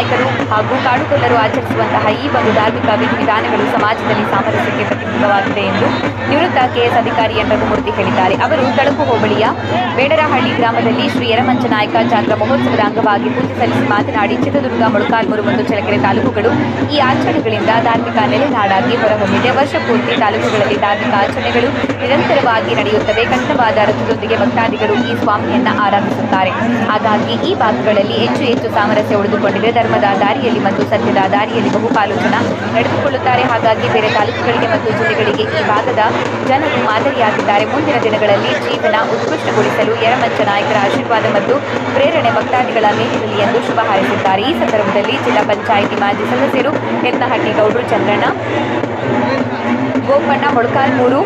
ನಾಯಕರು ಹಾಗೂ ಕಾಡುಕೊಲ್ಲರು ಆಚರಿಸುವಂತಹ ಈ ಒಂದು ಧಾರ್ಮಿಕ ವಿಧಿವಿಧಾನಗಳು ಸಮಾಜದಲ್ಲಿ ಸಾಮರಸ್ಯಕ್ಕೆ ಪ್ರತಿಬಿಂಬವಾಗಿದೆ ಎಂದು ನಿವೃತ್ತ ಕೆಎಸ್ ಅಧಿಕಾರಿ ಎನ್ ರಘುಮೂರ್ತಿ ಹೇಳಿದ್ದಾರೆ. ಅವರು ತಳಕು ಹೋಬಳಿಯ ಬೇಡರಹಳ್ಳಿ ಗ್ರಾಮದಲ್ಲಿ ಶ್ರೀ ಯರಮಂಚನಾಯಕ ಜಾತ್ರಾ ಮಹೋತ್ಸವದ ಅಂಗವಾಗಿ ಪೂಜೆ ಸಲ್ಲಿಸಿ ಮಾತನಾಡಿ, ಚಿತ್ರದುರ್ಗ, ಮೊಳಕಾಲ್ಮೂರು ಮತ್ತು ಚಳಕೆರೆ ತಾಲೂಕುಗಳು ಈ ಆಚರಣೆಗಳಿಂದ ಧಾರ್ಮಿಕ ನೆಲೆನಾಡಾಗಿ ಹೊರಹೊಮ್ಮಿದೆ. ವರ್ಷ ಪೂರ್ತಿ ತಾಲೂಕುಗಳಲ್ಲಿ ಧಾರ್ಮಿಕ ಆಚರಣೆಗಳು ನಿರಂತರವಾಗಿ ನಡೆಯುತ್ತವೆ. ಕಷ್ಟವಾದ ರಥದೊಂದಿಗೆ ಭಕ್ತಾದಿಗಳು ಈ ಸ್ವಾಮಿಯನ್ನ ಆರಾಧಿಸುತ್ತಾರೆ. ಹಾಗಾಗಿ ಈ ಭಾಗಗಳಲ್ಲಿ ಹೆಚ್ಚು ಹೆಚ್ಚು ಸಾಮರಸ್ಯ ಉಳಿದುಕೊಂಡಿದೆ. ಧರ್ಮದ ದಾರಿಯಲ್ಲಿ ಮತ್ತು ಸತ್ಯದ ದಾರಿಯಲ್ಲಿ ಬಹುಪಾಲು ಜನ ನಡೆದುಕೊಳ್ಳುತ್ತಾರೆ. ಹಾಗಾಗಿ ಬೇರೆ ತಾಲೂಕುಗಳಿಗೆ ಮತ್ತು ಜಿಲ್ಲೆಗಳಿಗೆ ಈ ಭಾಗದ ಜನರು ಮಾದರಿಯಾಗಿದ್ದಾರೆ. ಮುಂದಿನ ದಿನಗಳಲ್ಲಿ ಜೀವನ ಉತ್ಕೃಷ್ಟಗೊಳಿಸಲು ಯರಮಂಚ ನಾಯಕರ ಆಶೀರ್ವಾದ ಮತ್ತು ಪ್ರೇರಣೆ ಭಕ್ತಾದಿಗಳ ಮೇಲಿರಲಿ ಎಂದು ಶುಭ ಹಾರೈಸಿದ್ದಾರೆ. ಈ ಸಂದರ್ಭದಲ್ಲಿ ಜಿಲ್ಲಾ ಪಂಚಾಯಿತಿ ಮಾಜಿ ಸದಸ್ಯರು ಯತ್ನಹಟ್ಟಿ ಗೌಡ್ರು ಚಂದ್ರಣ್ಣ ಗೋಪಣ್ಣ ಮೊಳಕಾಲ್ಮೂರು,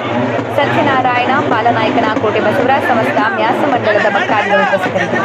ಸತ್ಯನಾರಾಯಣ, ಬಾಲನಾಯಕನ ಕೋಟೆ ಬಸವರಾಜ್ ಸಮಸ್ತ ಮ್ಯಾಸ ಮಂಡಲದ ಭಕ್ತಾದಿಗಳು ಉಪಸ್ಥಿತರಿದ್ದರು.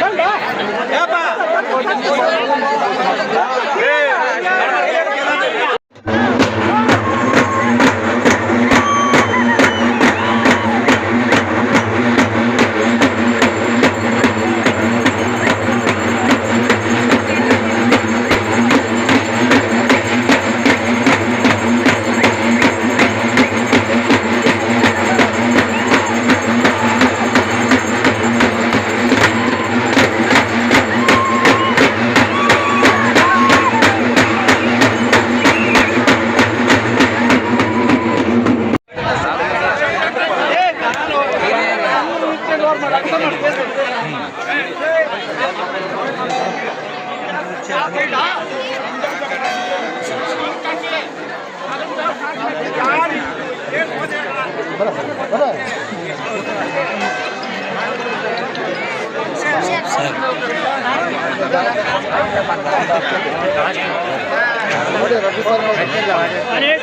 Vâng đó. Dạ bà. अरे